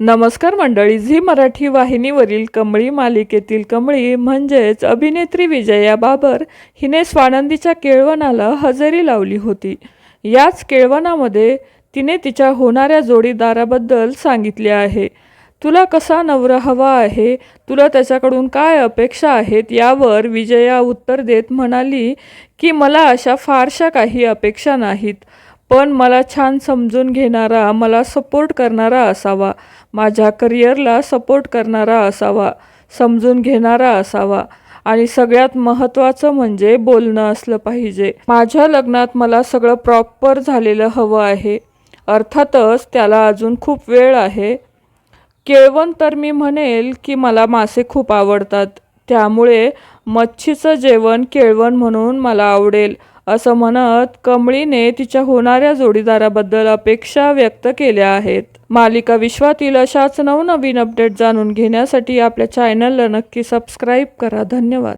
नमस्कार मंडळी झी मराठी वाहिनीवरील कमळी मालिकेतील कमळी म्हणजेच अभिनेत्री विजया बाबर हिने स्वानंदीच्या केळवणाला हजेरी लावली होती. याच केळवणामध्ये तिने तिच्या होणाऱ्या जोडीदाराबद्दल सांगितले आहे. तुला कसा नवरा हवा आहे? तुला त्याच्याकडून काय अपेक्षा आहेत यावर विजया उत्तर देत म्हणाली की मला अशा फारशा काही अपेक्षा नाहीत. पण मला छान समजून घेणारा मला सपोर्ट करणारा असावा. माझ्या करिअरला सपोर्ट करणारा असावा समजून घेणारा असावा. आणि सगळ्यात महत्त्वाचं म्हणजे बोलणं असलं पाहिजे. माझ्या लग्नात मला सगळं प्रॉपर झालेलं हवं आहे. अर्थातच त्याला अजून खूप वेळ आहे. केळवण तर मी म्हणेल की मला मासे खूप आवडतात. त्यामुळे मच्छीचं जेवण केळवण म्हणून मला आवडेल. असं म्हणत कमळीने तिच्या होणाऱ्या जोडीदाराबद्दल अपेक्षा व्यक्त केल्या आहेत. मालिका विश्वातील अशाच नवनवीन अपडेट जाणून घेण्यासाठी आपल्या चॅनलला नक्की सबस्क्राईब करा. धन्यवाद.